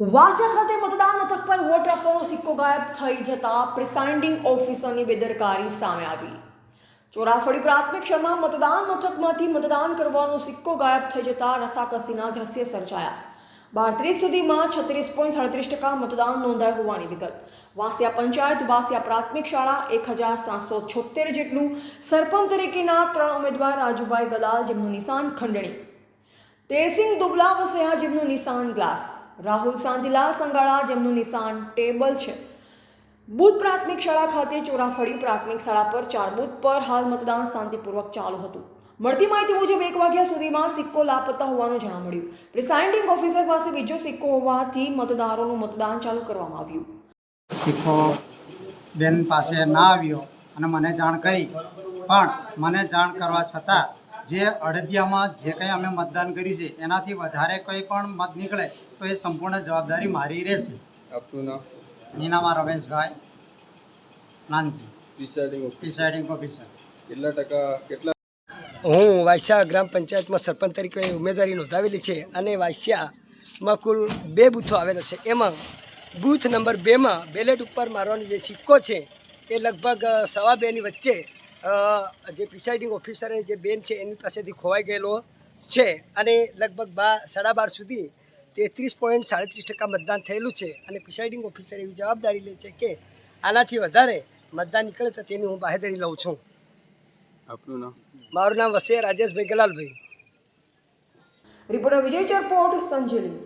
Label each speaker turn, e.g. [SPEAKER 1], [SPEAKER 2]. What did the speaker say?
[SPEAKER 1] વાસિયા ખાતે મતદાન મથક પર વોટ આપવાનો સિક્કો ગાયબ થઈ જતા પ્રિસાઇન્ડિંગ ઓફિસરની બેદરકારી સામે આવી. ચોરાફળી પ્રાથમિક શાળામાં મતદાન મથકમાંથી મતદાન કરવાનો સિક્કો ગાયબ થઈ જતા રસાકસીના દ્રશ્ય સર્જાયા. બારત્રીસ સુધીમાં છત્રીસ પોઈન્ટ સાડત્રીસ ટકા મતદાન નોંધાયું હોવાની વિગત. વાસિયા પંચાયત, વાસિયા પ્રાથમિક શાળા એક હજાર સાતસો છોતેર જેટલું સરપંચ તરીકેના ત્રણ ઉમેદવાર રાજુભાઈ ગલાલ જેમનું નિશાન ખંડણી. તેરસિંહ દુબલા વસયા જેમનું નિશાન ગ્લાસ. રાહુલ સાંધીલાલ સંગાળા જેમનું નિશાન ટેબલ છે. બુથ પ્રાથમિક શાળા ખાતે ચોરાફળી પ્રાથમિક શાળા પર ચાર બુથ પર હાલ મતદાન શાંતિપૂર્વક ચાલુ હતું. મળતી માહિતી મુજબ એક વાગ્યા સુધીમાં સિક્કો લાપતા હોવાનું જાણવા મળ્યું. પ્રિસાઇડિંગ ઓફિસર પાસે બીજો સિક્કો હોવાથી મતદારોનું મતદાન ચાલુ કરવામાં આવ્યું.
[SPEAKER 2] સિક્કો બેન પાસે ના આવ્યો અને મને જાણ કરી. પણ મને જાણ કરવા છતાં જે અડદિયામાં જે કંઈ અમે મતદાન કર્યું છે એનાથી વધારે કંઈ પણ મત નીકળે તો એ સંપૂર્ણ જવાબદારી મારી રહેશે.
[SPEAKER 3] આપનું નામ?
[SPEAKER 2] નીનામાં Rameshbhai Nanji.
[SPEAKER 3] Presiding officer
[SPEAKER 2] presiding officer
[SPEAKER 3] કેટલા ટકા કેટલા?
[SPEAKER 4] હું વાયસા ગ્રામ પંચાયતમાં સરપંચ તરીકે ઉમેદવારી નોંધાવેલી છે અને વાયસામાં કુલ બે બૂથો આવેલો છે. એમાં બૂથ નંબર બેમાં બેલેટ ઉપર મારવાનો જે સિક્કો છે એ લગભગ સવા બેની વચ્ચે જે પ્રિસાઇડિંગ ઓફિસર જે બેન છે એની પાસેથી ખોવાઈ ગયેલો છે અને લગભગ બાર સાડા બાર સુધી તેત્રીસ પોઈન્ટ સાડત્રીસ ટકા મતદાન થયેલું છે. અને પ્રિસાઇડિંગ ઓફિસર એવી જવાબદારી લે છે કે આનાથી વધારે મતદાન નીકળે તો તેની હું બાહેધરી લઉં છું.
[SPEAKER 3] આપનું નામ?
[SPEAKER 4] મારું નામ વસે રાજેશભાઈ ગલાલભાઈ.
[SPEAKER 1] રિપોર્ટર વિજય ચરપોટ સંજેલી.